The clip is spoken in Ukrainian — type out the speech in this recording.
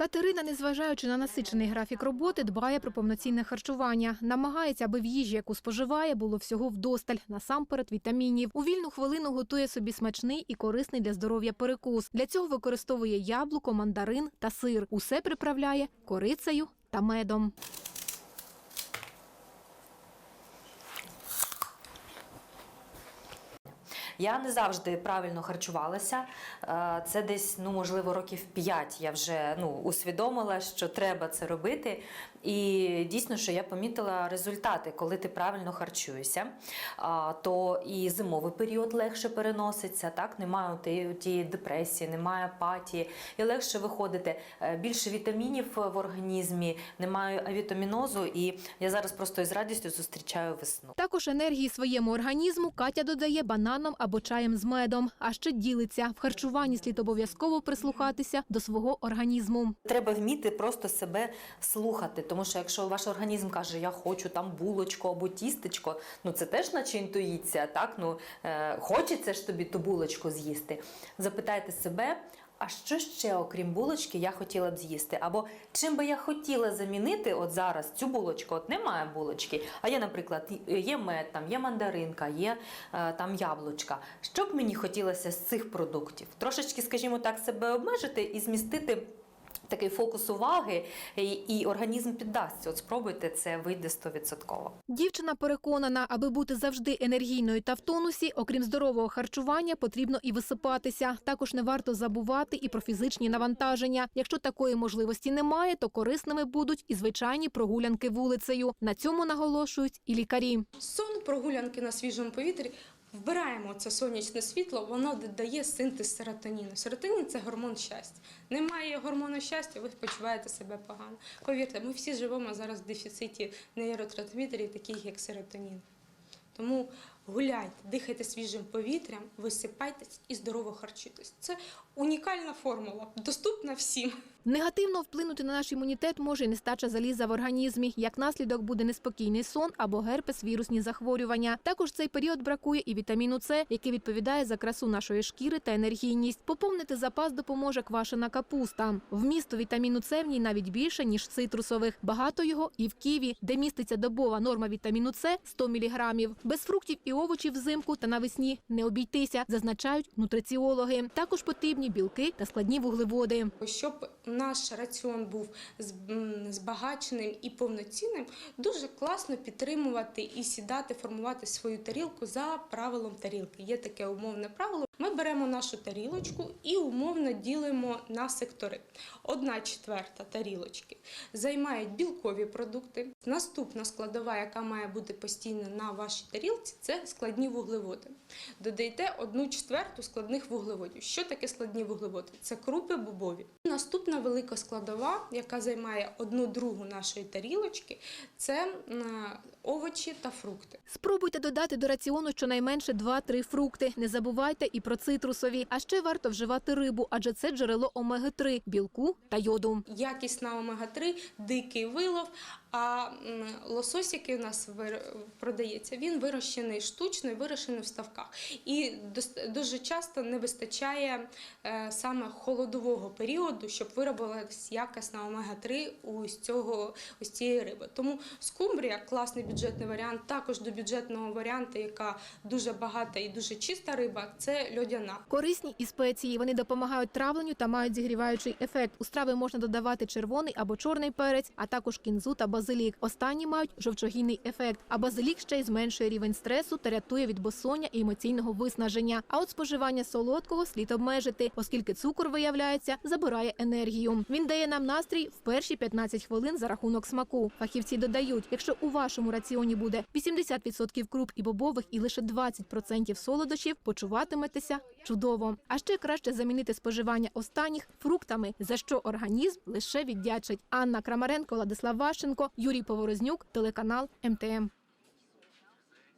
Катерина, незважаючи на насичений графік роботи, дбає про повноцінне харчування. Намагається, аби в їжі, яку споживає, було всього вдосталь, насамперед вітамінів. У вільну хвилину готує собі смачний і корисний для здоров'я перекус. Для цього використовує яблуко, мандарин та сир. Усе приправляє корицею та медом. Я не завжди правильно харчувалася. Е, Це десь, ну можливо, років 5 я вже ну, усвідомила, що треба це робити. І дійсно, що я помітила результати, коли ти правильно харчуєшся, то і зимовий період легше переноситься. Так, немає тієї депресії, немає апатії, і легше виходити. Е, Більше вітамінів в організмі, немає авітамінозу, і я зараз просто із радістю зустрічаю весну. Також енергії своєму організму Катя додає бананом або чаєм з медом. А ще ділиться в харчуванні слід обов'язково прислухатися до свого організму. Треба вміти просто себе слухати, тому що якщо ваш організм каже, я хочу там булочку або тістечко, ну це теж наче інтуїція, так? Ну е, хочеться ж тобі ту булочку з'їсти. Запитайте себе. А що ще, окрім булочки, я хотіла б з'їсти? Або чим би я хотіла замінити от зараз цю булочку? От немає булочки, а є, наприклад, є мед, там є мандаринка, є е, там яблучка. Що б мені хотілося з цих продуктів? Трошечки, скажімо так, себе обмежити і змістити такий фокус уваги, і, і організм піддасться. От спробуйте, це вийде 100%. Дівчина переконана, аби бути завжди енергійною та в тонусі, окрім здорового харчування, потрібно і висипатися. Також не варто забувати і про фізичні навантаження. Якщо такої можливості немає, то корисними будуть і звичайні прогулянки вулицею. На цьому наголошують і лікарі. Сон, прогулянки на свіжому повітрі. Вбираємо це сонячне світло, воно дає синтез серотоніну. Серотонін це гормон щастя. Немає гормону щастя, ви почуваєте себе погано. Повірте, ми всі живемо зараз в дефіциті нейротрансмітерів, таких як серотонін. Тому гуляйте, дихайте свіжим повітрям, висипайтесь і здорово харчуйтесь. Це унікальна формула, доступна всім. Негативно вплинути на наш імунітет може нестача заліза в організмі. Як наслідок буде неспокійний сон або герпес, вірусні захворювання. Також цей період бракує і вітаміну С, який відповідає за красу нашої шкіри та енергійність. Поповнити запас допоможе квашена капуста. Вмісту вітаміну С в ній навіть більше ніж цитрусових. Багато його і в ківі, де міститься добова норма вітаміну С 100 мг. Без фруктів і овочів взимку та навесні не обійтися, зазначають нутриціологи. Також потрібні білки та складні вуглеводи. Щоб наш раціон був збагаченим і повноцінним, дуже класно підтримувати і сідати, формувати свою тарілку за правилом тарілки. Є таке умовне правило. Ми беремо нашу тарілочку і умовно ділимо на сектори. Одна четверта тарілочки займають білкові продукти. Наступна складова, яка має бути постійно на вашій тарілці, це складні вуглеводи. Додаєте одну четверту складних вуглеводів. Що таке складні вуглеводи? Це крупи бобові. Наступна велика складова, яка займає одну другу нашої тарілочки, це овочі та фрукти. Спробуйте додати до раціону щонайменше 2-3 фрукти. Не забувайте і про цитрусові. А ще варто вживати рибу, адже це джерело омеги-3, білку та йоду. Якісна омега-3, дикий вилов. А лосось, який у нас продається, він вирощений штучно і вирощений в ставках. І дуже часто не вистачає е, саме холодового періоду, щоб виробилась якісна омега-3 у цього ось цієї риби. Тому скумбрія класний бюджетний варіант. Також до бюджетного варіанту, яка дуже багата і дуже чиста риба, це льодяна. Корисні і спеції. Вони допомагають травленню та мають зігріваючий ефект. У страви можна додавати червоний або чорний перець, а також кінзу та базилік. Останні мають жовчогінний ефект. А базилік ще й зменшує рівень стресу та рятує від безсоння і емоційного виснаження. А от споживання солодкого слід обмежити, оскільки цукор виявляється, забирає енергію. Він дає нам настрій в перші 15 хвилин за рахунок смаку. Фахівці додають, якщо у вашому раціоні буде 80% круп і бобових і лише 20% солодощів, почуватиметеся чудово. А ще краще замінити споживання останніх фруктами, за що організм лише віддячить. Анна Крамаренко, Владислав Ващенко, Юрій Поворознюк, телеканал МТМ.